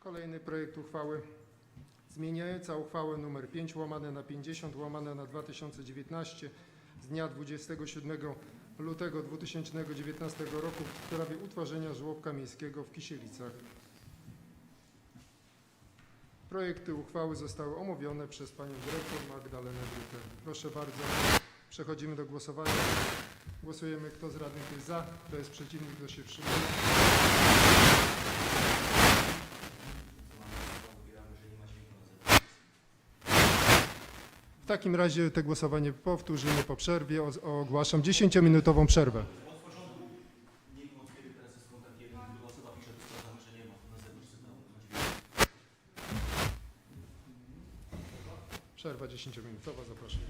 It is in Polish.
Kolejny projekt uchwały zmieniająca uchwałę nr 5 łamane na 50 łamane na 2019 z dnia 27 lutego 2019 roku w sprawie utworzenia żłobka miejskiego w Kisielicach. Projekty uchwały zostały omówione przez panią dyrektor Magdalenę Brutę. Proszę bardzo, przechodzimy do głosowania. Głosujemy, kto z radnych jest za, kto jest przeciwny, kto się wstrzymał. W takim razie te głosowanie powtórzymy po przerwie. O- Ogłaszam 10-minutową przerwę. Przerwa 10-minutowa, zapraszam.